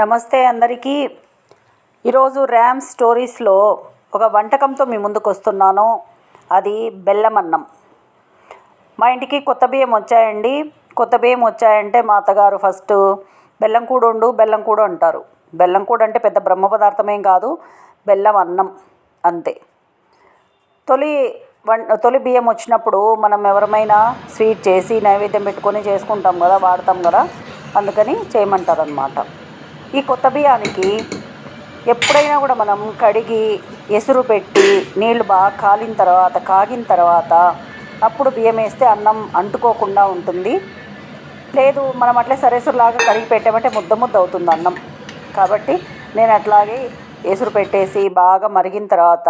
నమస్తే అందరికీ. ఈరోజు ర్యామ్ స్టోరీస్లో ఒక వంటకంతో మీ ముందుకు వస్తున్నాను అది బెల్లం అన్నం మా ఇంటికి కొత్త బియ్యం వచ్చాయండి. కొత్త బియ్యం వచ్చాయంటే మా అత్తగారు ఫస్ట్ బెల్లం కూడు ఉండు బెల్లం కూడు అంటారు. బెల్లం కూడు అంటే పెద్ద బ్రహ్మ పదార్థమేం కాదు బెల్లం అన్నం అంతే. తొలి వన్ తొలి బియ్యం వచ్చినప్పుడు మనం ఎవరమైనా స్వీట్ చేసి నైవేద్యం పెట్టుకొని చేసుకుంటాం కదా వాడతాం కదా అందుకని చేయమంటారనమాట ఈ కొత్త బియ్యానికి ఎప్పుడైనా కూడా మనం కడిగి ఎసురు పెట్టి నీళ్ళు బాగా కాలిన తర్వాత కాగిన తర్వాత అప్పుడు బియ్యం వేస్తే అన్నం అంటుకోకుండా ఉంటుంది. లేదు మనం అట్లే సరేసురులాగా కడిగి పెట్టామంటే ముద్ద ముద్ద అవుతుంది అన్నం. కాబట్టి నేను అట్లాగే ఎసురు పెట్టేసి బాగా మరిగిన తర్వాత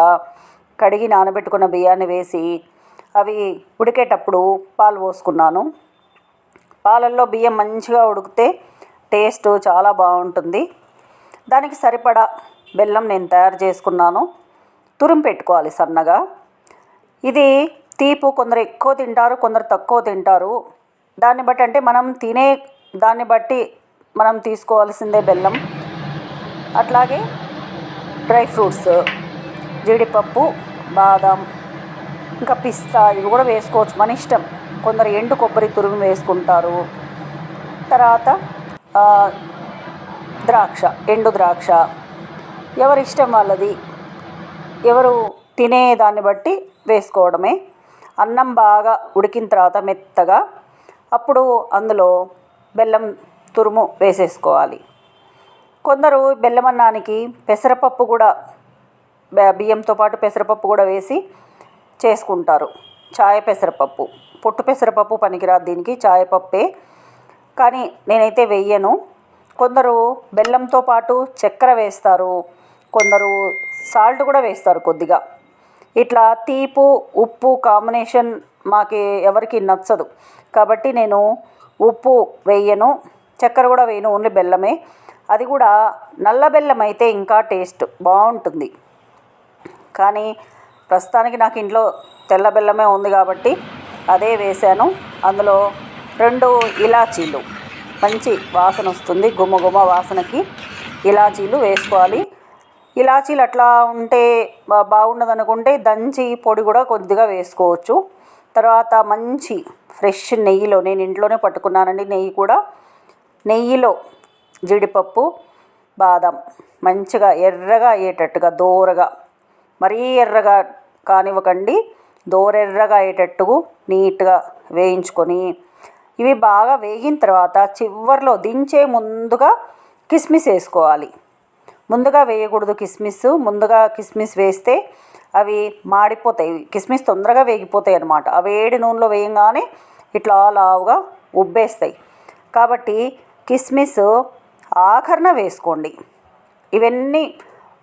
కడిగి నానబెట్టుకున్న బియ్యాన్ని వేసి అవి ఉడికేటప్పుడు పాలు పోసుకున్నాను. పాలల్లో బియ్యం మంచిగా ఉడికితే టేస్ట్ చాలా బాగుంటుంది. దానికి సరిపడా బెల్లం నేను తయారు చేసుకున్నాను. తురిమి పెట్టుకోవాలి సన్నగా. ఇది తీపు కొందరు ఎక్కువ తింటారు కొందరు తక్కువ తింటారు. దాన్ని బట్టి అంటే మనం తినే దాన్ని బట్టి మనం తీసుకోవాల్సిందే బెల్లం. అట్లాగే డ్రై ఫ్రూట్స్ జీడిపప్పు బాదం ఇంకా పిస్తా ఇవి కూడా వేసుకోవచ్చు. మన ఇష్టం. కొందరు ఎండు కొబ్బరి తురుము వేసుకుంటారు. తర్వాత ద్రాక్ష ఎండు ద్రాక్ష. ఎవరి ఇష్టం వాళ్ళది? ఎవరు తినే దాన్ని బట్టి వేసుకోవడమే. అన్నం బాగా ఉడికిన తర్వాత మెత్తగా అప్పుడు అందులో బెల్లం తురుము వేసేసుకోవాలి. కొందరు బెల్లం అన్నానికి పెసరపప్పు కూడా బియ్యంతో పాటు పెసరపప్పు కూడా వేసి చేసుకుంటారు. చాయ పెసరపప్పు. పొట్టు పెసరపప్పు పనికిరాదు దీనికి. చాయ పప్పే కానీ నేనైతే వెయ్యను. కొందరు బెల్లంతో పాటు చక్కెర వేస్తారు. కొందరు సాల్ట్ కూడా వేస్తారు కొద్దిగా. ఇట్లా తీపు ఉప్పు కాంబినేషన్ మాకు ఎవరికి నచ్చదు. కాబట్టి నేను ఉప్పు వేయను చక్కెర కూడా వేయను ఓన్లీ బెల్లమే. అది కూడా నల్ల బెల్లం అయితే ఇంకా టేస్ట్ బాగుంటుంది. కానీ ప్రస్తుతానికి నాకు ఇంట్లో తెల్ల బెల్లమే ఉంది కాబట్టి అదే వేశాను. అందులో రెండు ఇలాచీలు. మంచి వాసన వస్తుంది. గుమ వాసనకి ఇలాచీలు వేసుకోవాలి. ఇలాచీలు అట్లా ఉంటే బా బాగుండదు అనుకుంటే దంచి పొడి కూడా కొద్దిగా వేసుకోవచ్చు. తర్వాత మంచి ఫ్రెష్ నెయ్యిలో నేను ఇంట్లోనే పట్టుకున్నానండి నెయ్యి కూడా. నెయ్యిలో జీడిపప్పు బాదం మంచిగా ఎర్రగా అయ్యేటట్టుగా దోరగా మరీ ఎర్రగా కానివ్వకండి. దోరెర్రగా అయ్యేటట్టు నీట్గా వేయించుకొని ఇవి బాగా వేగిన తర్వాత చివరిలో దించే ముందుగా కిస్మిస్ వేసుకోవాలి. ముందుగా వేయకూడదు కిస్మిస్. ముందుగా కిస్మిస్ వేస్తే అవి మాడిపోతాయి. కిస్మిస్ తొందరగా వేగిపోతాయి అన్నమాట. ఆ వేడి నూనెలో వేయంగానే ఇట్లా లావుగా ఉబ్బేస్తాయి. కాబట్టి కిస్మిస్ ఆఖరణ వేసుకోండి. ఇవన్నీ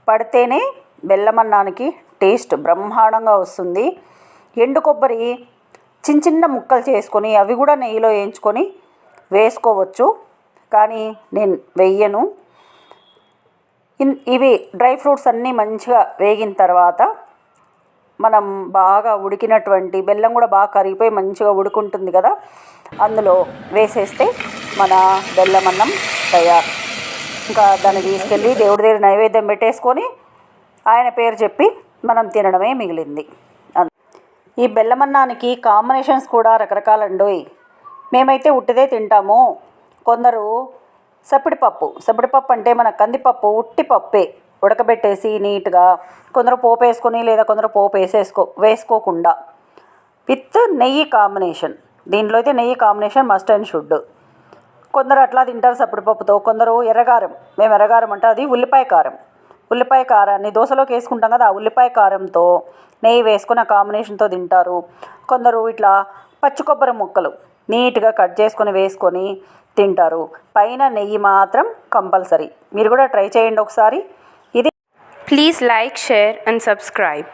పడితేనే బెల్లమన్నానికి టేస్ట్ బ్రహ్మాండంగా వస్తుంది. ఎండు కొబ్బరి చిన్న చిన్న ముక్కలు చేసుకొని అవి కూడా నెయ్యిలో వేయించుకొని వేసుకోవచ్చు. కానీ నేను వెయ్యను ఇన్- ఇవి డ్రై ఫ్రూట్స్ అన్నీ మంచిగా వేగిన తర్వాత మనం బాగా ఉడికినటువంటి బెల్లం కూడా బాగా కరిగిపోయి మంచిగా ఉడుకుంటుంది కదా అందులో వేసేస్తే మన బెల్లం అన్నం తయారు. ఇంకా దాన్ని తీసుకెళ్ళి దేవుడి దగ్గర నైవేద్యం పెట్టేసుకొని ఆయన పేరు చెప్పి మనం తినడమే మిగిలింది. ఈ బెల్లమన్నానికి కాంబినేషన్స్ కూడా రకరకాలండోయ్ మేమైతే ఉట్టిదే తింటాము. కొందరు సప్పిడిపప్పు సప్పిడిపప్పు అంటే మన కందిపప్పు ఉట్టి పప్పే ఉడకబెట్టేసి నీట్గా కొందరు పోపు వేసుకొని లేదా కొందరు పోపు వేసేసుకో వేసుకోకుండా. విత్ నెయ్యి కాంబినేషన్. దీంట్లో అయితే నెయ్యి కాంబినేషన్ మస్ట్ అండ్ షుడ్. కొందరు అట్లా తింటారు సప్పడిపప్పుతో కొందరు ఎర్రగారం. మేము ఎర్రగారం అంటే అది ఉల్లిపాయ కారం. ఉల్లిపాయ కారాన్ని దోశలోకి వేసుకుంటాం కదా ఆ ఉల్లిపాయ కారంతో నెయ్యి వేసుకుని ఆ కాంబినేషన్తో తింటారు. కొందరు ఇట్లా పచ్చి కొబ్బరి ముక్కలు నీట్గా కట్ చేసుకొని వేసుకొని తింటారు. పైన నెయ్యి మాత్రం కంపల్సరీ. మీరు కూడా ట్రై చేయండి ఒకసారి. ఇది please like share and subscribe.